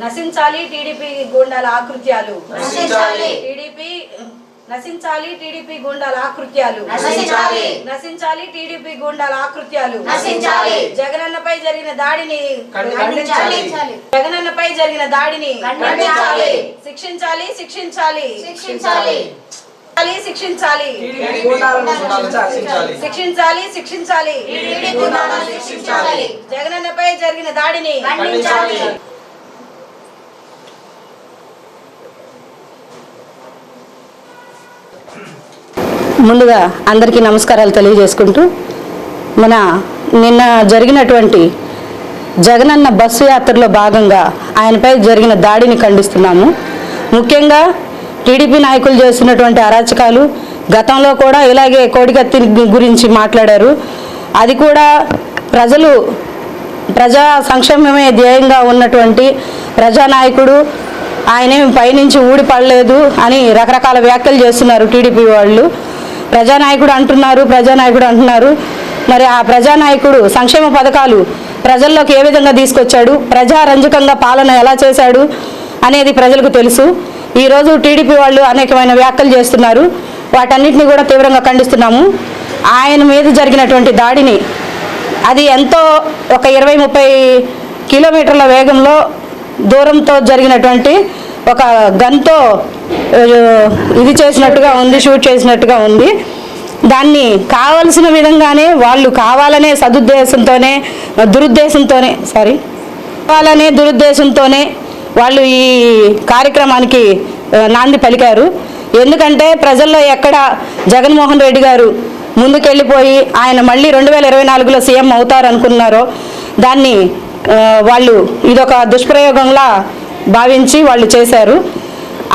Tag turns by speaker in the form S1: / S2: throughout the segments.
S1: నశించాలి టీడీపీ గూండాల ఆకృత్యాలు
S2: నశించాలి.
S1: టీడీపీ నశించాలి టీడీపీ గూండాల ఆకృత్యాలు
S2: నశించాలి.
S1: నశించాలి టీడీపీ గూండాల ఆకృత్యాలు
S2: నశించాలి.
S1: జగనన్నపై జరిగిన దాడిని. జగనన్నపై జరిగిన దాడిని. శిక్షించాలి శిక్షించాలి
S2: శిక్షించాలి
S1: శిక్షించాలి
S3: శిక్షించాలి.
S1: శిక్షించాలి జగనన్నపై జరిగిన దాడిని ముందుగా అందరికీ నమస్కారాలు తెలియజేసుకుంటూ మన నిన్న జరిగినటువంటి జగనన్న బస్సు యాత్రలో భాగంగా ఆయనపై జరిగిన దాడిని ఖండిస్తున్నాము. ముఖ్యంగా టీడీపీ నాయకులు చేస్తున్నటువంటి అరాచకాలు గతంలో కూడా ఇలాగే కోడికత్తి గురించి మాట్లాడారు. అది కూడా ప్రజలు ప్రజా సంక్షేమమే ధ్యేయంగా ఉన్నటువంటి ప్రజానాయకుడు ఆయనేమి పైనుంచి ఊడి పడలేదు అని రకరకాల వ్యాఖ్యలు చేస్తున్నారు టీడీపీ వాళ్ళు. ప్రజానాయకుడు అంటున్నారు ప్రజానాయకుడు అంటున్నారు. మరి ఆ ప్రజానాయకుడు సంక్షేమ పథకాలు ప్రజల్లోకి ఏ విధంగా తీసుకొచ్చాడు? ప్రజారంజకంగా పాలన ఎలా చేశాడు అనేది ప్రజలకు తెలుసు. ఈరోజు టీడీపీ వాళ్ళు అనేకమైన వ్యాఖ్యలు చేస్తున్నారు. వాటన్నిటిని కూడా తీవ్రంగా ఖండిస్తున్నాము. ఆయన మీద జరిగినటువంటి దాడిని అది ఎంతో ఒక ఇరవై ముప్పై కిలోమీటర్ల వేగంలో దూరంతో జరిగినటువంటి ఒక గన్తో ఇది చేసినట్టుగా ఉంది షూట్ చేసినట్టుగా ఉంది. దాన్ని కావలసిన విధంగానే వాళ్ళు కావాలనే సదుద్దేశంతోనే దురుద్దేశంతోనే సారీ కావాలనే దురుద్దేశంతోనే వాళ్ళు ఈ కార్యక్రమానికి నాంది పలికారు. ఎందుకంటే ప్రజల్లో ఎక్కడ జగన్మోహన్ రెడ్డి గారు ముందుకెళ్ళిపోయి ఆయన మళ్ళీ రెండు వేల ఇరవై నాలుగులో సీఎం అవుతారు అనుకున్నారో దాన్ని వాళ్ళు ఇదొక దుష్ప్రయోగంలా భావించి వాళ్ళు చేశారు.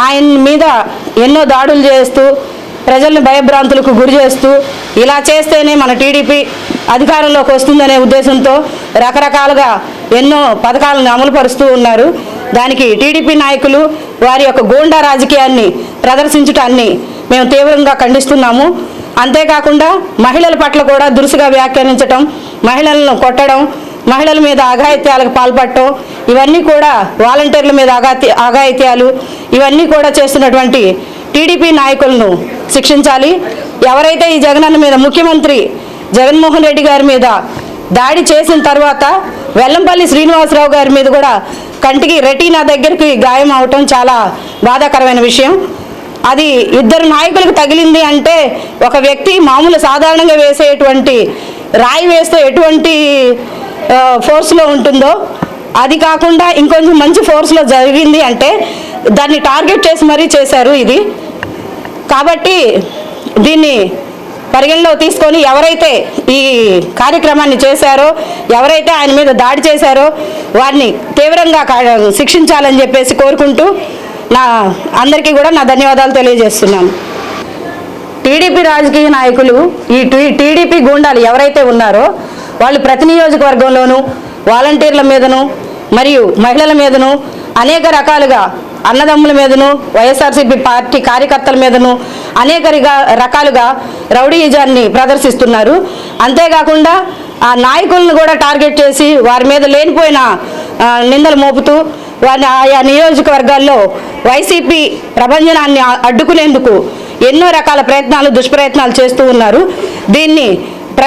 S1: ఆయన మీద ఎన్నో దాడులు చేస్తూ ప్రజల్ని భయభ్రాంతులకు గురి చేస్తూ ఇలా చేస్తేనే మన టీడీపీ అధికారంలోకి వస్తుందనే ఉద్దేశంతో రకరకాలుగా ఎన్నో పథకాలను అమలు పరుస్తూ ఉన్నారు. దానికి టీడీపీ నాయకులు వారి యొక్క గూండా రాజకీయాన్ని ప్రదర్శించటాన్ని మేము తీవ్రంగా ఖండిస్తున్నాము. అంతేకాకుండా మహిళల పట్ల కూడా దురుసుగా వ్యాఖ్యానించటం మహిళలను కొట్టడం మహిళల మీద అఘాయిత్యాలకు పాల్పడటం ఇవన్నీ కూడా వాలంటీర్ల మీద అఘాతి అఘాయిత్యాలు ఇవన్నీ కూడా చేస్తున్నటువంటి టీడీపీ నాయకులను శిక్షించాలి. ఎవరైతే ఈ జగనన్న మీద ముఖ్యమంత్రి జగన్మోహన్ రెడ్డి గారి మీద దాడి చేసిన తర్వాత వెల్లంపల్లి శ్రీనివాసరావు గారి మీద కూడా కంటికి రెటీనా దగ్గరికి గాయం అవటం చాలా బాధాకరమైన విషయం. అది ఇద్దరు నాయకులకు తగిలింది అంటే ఒక వ్యక్తి మామూలు సాధారణంగా వేసేటువంటి రాయి వేస్తే ఎటువంటి ఫోర్స్లో ఉంటుందో అది కాకుండా ఇంకొంచెం మంచి ఫోర్స్లో జరిగింది అంటే దాన్ని టార్గెట్ చేసి మరీ చేశారు ఇది. కాబట్టి దీన్ని పరిగణలో తీసుకొని ఎవరైతే ఈ కార్యక్రమాన్ని చేశారో ఎవరైతే ఆయన మీద దాడి చేశారో వారిని తీవ్రంగా కా- శిక్షించాలని చెప్పేసి కోరుకుంటూ నా అందరికీ కూడా నా ధన్యవాదాలు తెలియజేస్తున్నాను. టీడీపీ రాజకీయ నాయకులు ఈ టీ- టీడీపీ గూండాలు ఎవరైతే ఉన్నారో వాళ్ళు ప్రతి నియోజకవర్గంలోనూ వాలంటీర్ల మీదను మరియు మహిళల మీదను అనేక రకాలుగా అన్నదమ్ముల మీదను వైఎస్ఆర్సీపీ పార్టీ కార్యకర్తల మీదను అనేక రకాలుగా రౌడీయిజాన్ని ప్రదర్శిస్తున్నారు. అంతేకాకుండా ఆ నాయకులను కూడా టార్గెట్ చేసి వారి మీద లేనిపోయిన నిందలు మోపుతూ వారిని ఆయా నియోజకవర్గాల్లో వైసీపీ ప్రభంజనాన్ని అడ్డుకునేందుకు ఎన్నో రకాల ప్రయత్నాలు దుష్ప్రయత్నాలు చేస్తూ ఉన్నారు. దీన్ని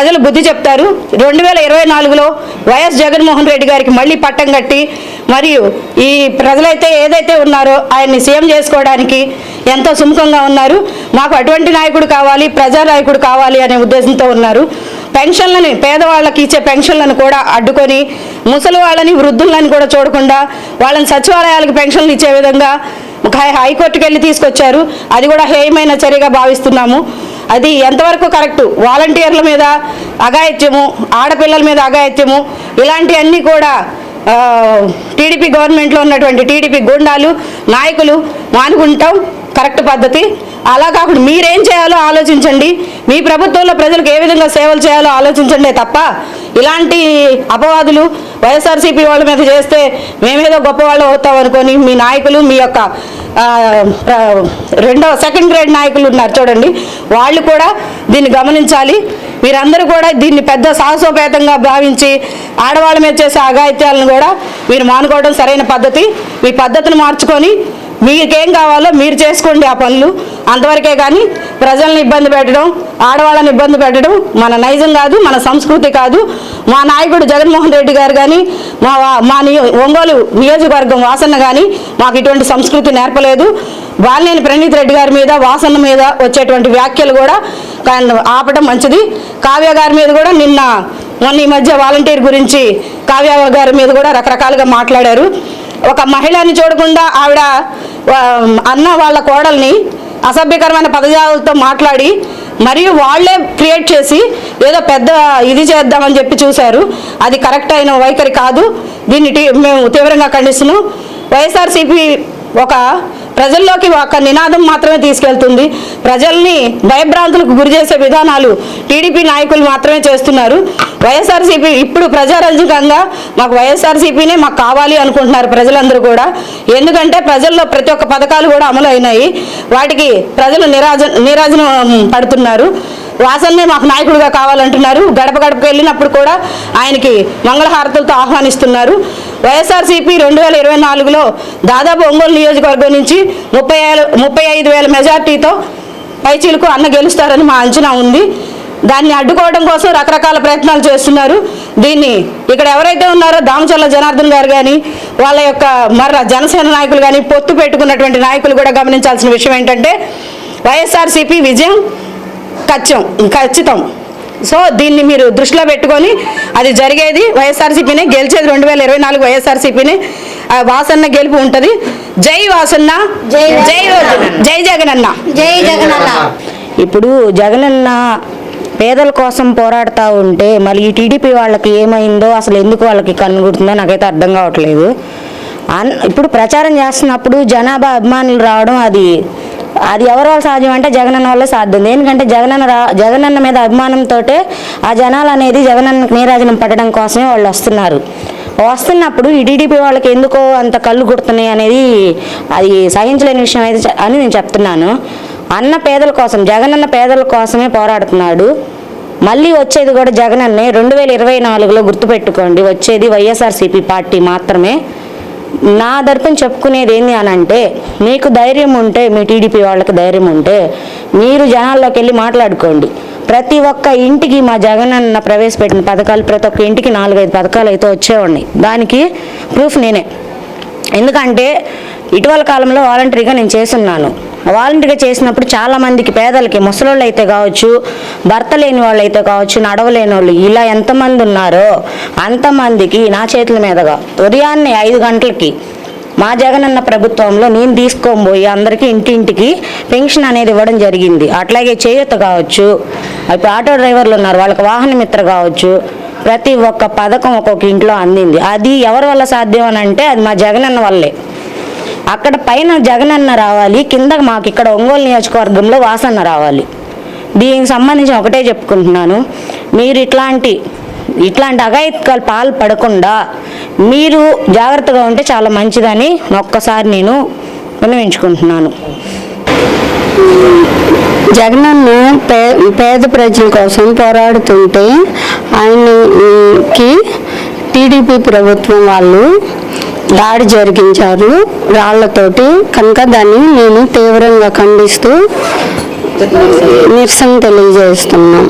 S1: ప్రజలు బుద్ధి చెప్తారు. రెండు వేల ఇరవై నాలుగులో వైఎస్ జగన్మోహన్ రెడ్డి గారికి మళ్ళీ పట్టం కట్టి మరియు ఈ ప్రజలైతే ఏదైతే ఉన్నారో ఆయన్ని సీఎం చేసుకోవడానికి ఎంతో సుముఖంగా ఉన్నారు. మాకు అటువంటి నాయకుడు కావాలి ప్రజా నాయకుడు కావాలి అనే ఉద్దేశంతో ఉన్నారు. పెన్షన్లని పేదవాళ్ళకి ఇచ్చే పెన్షన్లను కూడా అడ్డుకొని ముసలి వాళ్ళని వృద్ధులని కూడా చూడకుండా వాళ్ళని సచివాలయాలకు పెన్షన్లు ఇచ్చే విధంగా ఒక హై- హైకోర్టుకి వెళ్ళి తీసుకొచ్చారు. అది కూడా హేయమైన చర్యగా భావిస్తున్నాము. అది ఎంతవరకు కరెక్ట్? వాలంటీర్ల మీద అఘాయిత్యము ఆడపిల్లల మీద అఘాయిత్యము ఇలాంటివన్నీ కూడా టీడీపీ గవర్నమెంట్లో ఉన్నటువంటి టీడీపీ గుండాలు నాయకులు మానుకుంటాం. కరెక్ట్ పద్ధతి. అలా కాకుండా మీరేం చేయాలో ఆలోచించండి. మీ ప్రభుత్వంలో ప్రజలకు ఏ విధంగా సేవలు చేయాలో ఆలోచించండి తప్ప ఇలాంటి అపవాదులు వైఎస్ఆర్సీపీ వాళ్ళ మీద చేస్తే మేమేదో గొప్పవాళ్ళు అవుతాం అనుకొని మీ నాయకులు మీ యొక్క రెండో రెండవ సెకండ్ గ్రేడ్ నాయకులు ఉన్నారు చూడండి. వాళ్ళు కూడా దీన్ని గమనించాలి. మీరందరూ కూడా దీన్ని పెద్ద సాహసోపేతంగా భావించి ఆడవాళ్ళ మీద చేసే అఘాయిత్యాలను కూడా మీరు మానుకోవడం సరైన పద్ధతి. మీ పద్ధతిని మార్చుకొని మీకేం కావాలో మీరు చేసుకోండి ఆ పనులు. అంతవరకే కానీ ప్రజల్ని ఇబ్బంది పెట్టడం ఆడవాళ్ళని ఇబ్బంది పెట్టడం మన నైజం కాదు మన సంస్కృతి కాదు. మా నాయకుడు జగన్మోహన్ రెడ్డి గారు కానీ మా మా నియో ఒంగోలు నియోజకవర్గం వాసన కానీ మాకు ఇటువంటి సంస్కృతి నేర్పలేదు. బాలినేని ప్రణీత్ రెడ్డి గారి మీద వాసన మీద వచ్చేటువంటి వ్యాఖ్యలు కూడా కాన్- ఆపడం మంచిది. కావ్య గారి మీద కూడా నిన్న మొన్న ఈ మధ్య వాలంటీర్ గురించి కావ్య గారి మీద కూడా రకరకాలుగా మాట్లాడారు. ఒక మహిళని చూడకుండా ఆవిడ అన్న వాళ్ళ కోడల్ని అసభ్యకరమైన పదజాలతో మాట్లాడి మరియు వాళ్ళే క్రియేట్ చేసి ఏదో పెద్ద ఇది చేద్దామని చెప్పి చూశారు. అది కరెక్ట్ అయిన వైఖరి కాదు. దీన్ని మేము తీవ్రంగా ఖండిస్తున్నాం. వైఎస్ఆర్సీపీ ఒక ప్రజల్లోకి ఒక నినాదం మాత్రమే తీసుకెళ్తుంది. ప్రజల్ని భయభ్రాంతులకు గురి చేసే విధానాలు టీడీపీ నాయకులు మాత్రమే చేస్తున్నారు. వైఎస్ఆర్సీపీ ఇప్పుడు ప్రజారంజకంగా మాకు వైఎస్ఆర్సీపీనే మాకు కావాలి అనుకుంటున్నారు ప్రజలందరూ కూడా. ఎందుకంటే ప్రజల్లో ప్రతి ఒక్క పథకాలు కూడా అమలు అయినాయి వాటికి ప్రజలు నిరాజ నిరాజనం పడుతున్నారు. వాసన్నే మాకు నాయకుడిగా కావాలంటున్నారు. గడప గడపకు వెళ్ళినప్పుడు కూడా ఆయనకి మంగళహారతులతో ఆహ్వానిస్తున్నారు. వైఎస్ఆర్సీపీ రెండు వేల ఇరవై నాలుగులో దాదాపు ఒంగోలు నియోజకవర్గం నుంచి ముప్పై ముప్పై ఐదు వేల మెజార్టీతో పైచీలకు అన్న గెలుస్తారని మా అంచనా ఉంది. దాన్ని అడ్డుకోవడం కోసం రకరకాల ప్రయత్నాలు చేస్తున్నారు. దీన్ని ఇక్కడ ఎవరైతే ఉన్నారో దామచల్ల జనార్దన్ గారు కానీ వాళ్ళ యొక్క మర్ర జనసేన నాయకులు కానీ పొత్తు పెట్టుకున్నటువంటి నాయకులు కూడా గమనించాల్సిన విషయం ఏంటంటే వైఎస్ఆర్సీపీ విజయం ఖచ్చితం ఖచ్చితం. సో దీన్ని మీరు దృష్టిలో పెట్టుకొని అది జరిగేది వైఎస్ఆర్సీపీనే గెలిచేది రెండు వేల ఇరవై నాలుగు వైఎస్ఆర్సీపీనే. వాసన్న గెలుపు ఉంటుంది. జై వాసన్న
S2: జై
S1: జై జై జగనన్న
S2: జై జగనన్న
S4: ఇప్పుడు జగనన్న పేదల కోసం పోరాడుతూ ఉంటే మళ్ళీ ఈ టీడీపీ వాళ్ళకి ఏమైందో అసలు ఎందుకు వాళ్ళకి కనుగుడుతుందో నాకైతే అర్థం కావట్లేదు. ఇప్పుడు ప్రచారం చేస్తున్నప్పుడు జనాభా అభిమానులు రావడం అది అది ఎవరి వల్ల సాధ్యం అంటే జగనన్న వల్ల సాధ్యం. ఎందుకంటే జగనన్న రా జగనన్న మీద అభిమానంతో ఆ జనాలు అనేది జగనన్న నీరాజనం పట్టడం కోసమే వాళ్ళు వస్తున్నారు. వస్తున్నప్పుడు ఈ టీడీపీ వాళ్ళకి ఎందుకో అంత కళ్ళు గుర్తున్నాయి అనేది అది సహించలేని విషయం అయితే అని నేను చెప్తున్నాను. అన్న పేదల కోసం జగనన్న పేదల కోసమే పోరాడుతున్నాడు. మళ్ళీ వచ్చేది కూడా జగనన్నే రెండు వేల ఇరవై నాలుగులో గుర్తుపెట్టుకోండి. వచ్చేది వైఎస్ఆర్సీపీ పార్టీ మాత్రమే. నా తరపున చెప్పుకునేది ఏంది అని అంటే మీకు ధైర్యం ఉంటే మీ టీడీపీ వాళ్ళకి ధైర్యం ఉంటే మీరు జనాల్లోకి వెళ్ళి మాట్లాడుకోండి. ప్రతి ఒక్క ఇంటికి మా జగన్ అన్న ప్రవేశపెట్టిన పథకాలు ప్రతి ఒక్క ఇంటికి నాలుగైదు పథకాలు అయితే వచ్చేవాడిని. దానికి ప్రూఫ్ నేనే. ఎందుకంటే ఇటీవల కాలంలో వాలంటరీగా నేను చేస్తున్నాను. వాలంటీర్గా చేసినప్పుడు చాలామందికి పేదలకి ముసలోళ్ళు అయితే కావచ్చు భర్త లేని వాళ్ళు అయితే కావచ్చు నడవలేని వాళ్ళు ఇలా ఎంతమంది ఉన్నారో అంతమందికి నా చేతుల మీదుగా ఉదయాన్నే ఐదు గంటలకి మా జగనన్న ప్రభుత్వంలో నేను తీసుకొని పోయి అందరికీ ఇంటింటికి పెన్షన్ అనేది ఇవ్వడం జరిగింది. అట్లాగే చేయూత కావచ్చు ఇప్పుడు ఆటో డ్రైవర్లు ఉన్నారు వాళ్ళకి వాహన మిత్ర కావచ్చు ప్రతి ఒక్క పథకం ఒక్కొక్క ఇంట్లో అందింది. అది ఎవరి వల్ల సాధ్యం అని అంటే అది మా జగనన్న వల్లే. అక్కడ పైన జగనన్న రావాలి కింద మాకు ఇక్కడ ఒంగోలు నియోజకవర్గంలో వాసన్న రావాలి. దీనికి సంబంధించి ఒకటే చెప్పుకుంటున్నాను. మీరు ఇట్లాంటి ఇట్లాంటి అఘాయిత్యాలు పాలు పడకుండా మీరు జాగ్రత్తగా ఉంటే చాలా మంచిదని ఒక్కసారి నేను విన్నవించుకుంటున్నాను.
S5: జగనన్న పే పేద ప్రజల కోసం పోరాడుతుంటే ఆయనకి టీడీపీ ప్రభుత్వం వాళ్ళు దాడి జరిగించారు. రాళ్ళతోటి కనుక దాన్ని నేను తీవ్రంగా ఖండిస్తూ నిరసన తెలియజేస్తున్నాం.